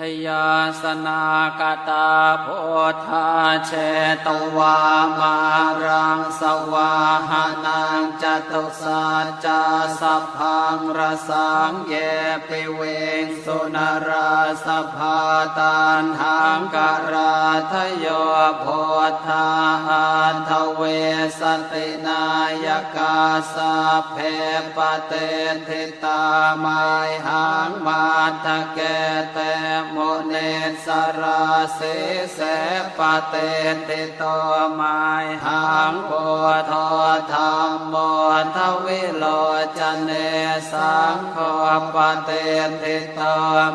ชยาสนากตาโพธาเชตวามารังสวาหานังจตุสัจจะสัพพังรสังเยปิเวงสุนราสภาตันหังกราทโยโพธาอันทเวสตินายกาสาเพปเตทิตามายหังมาทะเกเตมเนสราเสเสปเตติโตมายหังโพธธรรมโมทวิโลจเนสังโฆปเตติโต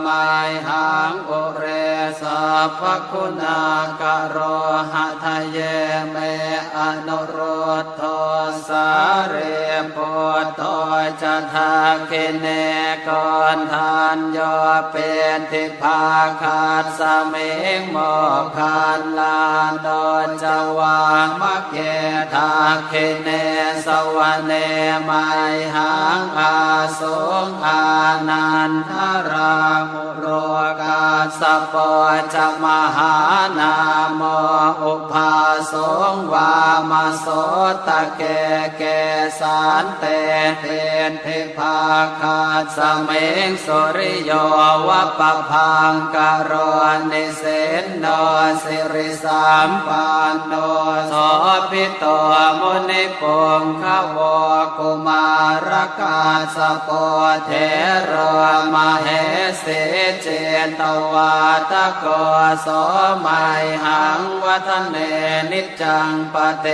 มายหังอุเรสาภคุณากโรหะทะเย คิเนกอนทานยอเป็นทิพาคาดสมิงโมคันลานโดนจวางมักเกทาคิเนสวเนไมหังอาสงอานันทรามุโรก สปอจะมหานาโมอุปาสงวามาโสตะเกเกสานเตเทนเทพาคาสเมงสุริโยวะปะพังกโรนิเสนโนสิริสามปันโนโสพิโตมุนิปงขวกุมารกาสปอเทรมาเหสิเจตววาตะโกโสมัยหังวัฒเนนิจังปเต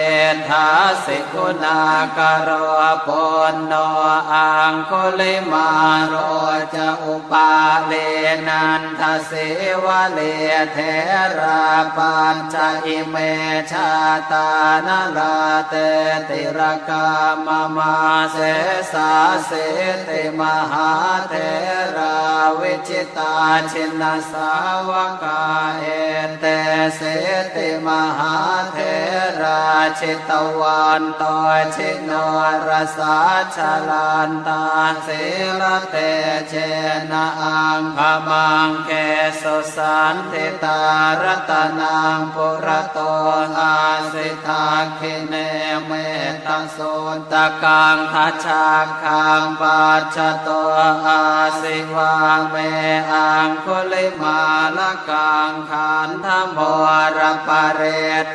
ทาสิกุณากโรปนโนอังคุลิมาโรจะอุปาเลนันทเสวะเลเทราปัญจอิเมชาตานลาเตติรกามมาเสสาเสติมหาเทราวิจิตาชินสาวกาเอ เสติมหาเทราชิตวันตชิโนรสาชลันตาเสรเตเชนะอังพมังเกสุสันติตารตนังปุระโตอาสิทาคิเนเมตโสตะกังทัชาคังปัจจโตอาสิวาเมอังคุลิมาละกังขันธโมรปเร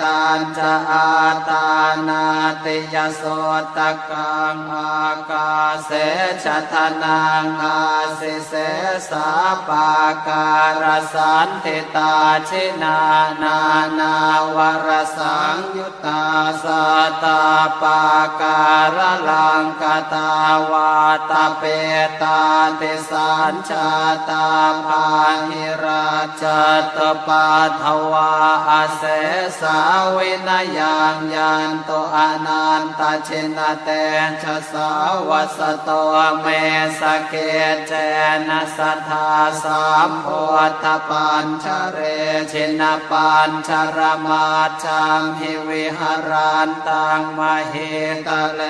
ตันจะอาตานาติยโสตกังอากาเสชะทนังอาสิเสสาปาการสันติตาชินานานาวรสังยุตตาสตาปาการลังกตาวาตาเปตาติสัญชาตาภาหิราชตปาทวาอาเสสาวินยังยันโตอนันตชินเตชะสาวัสโตเมสเกเจนะสัทธาสามโพธปัญชเรชินปัญชรมาจังหิวิหารันตังมเหตเล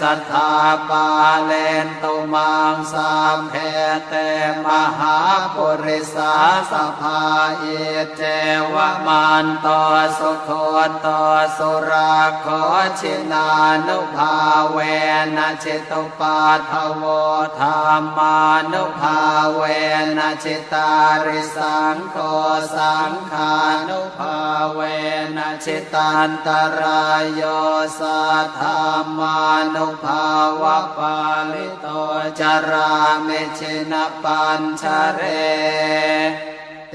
สัทธาปาเลนตุมังสามเพเตมหาปุริสาสภาเอเจวะมันโตสุโคโตสุราโคชินานุภาเวนะจิตุปาทโวธรรมานุภาเวนะจิตาริสังโฆสังขานุภาเวนะจิตันตรายโยสัทธามานุภาวะปาลิโตจาราเมชินปัญชเรเต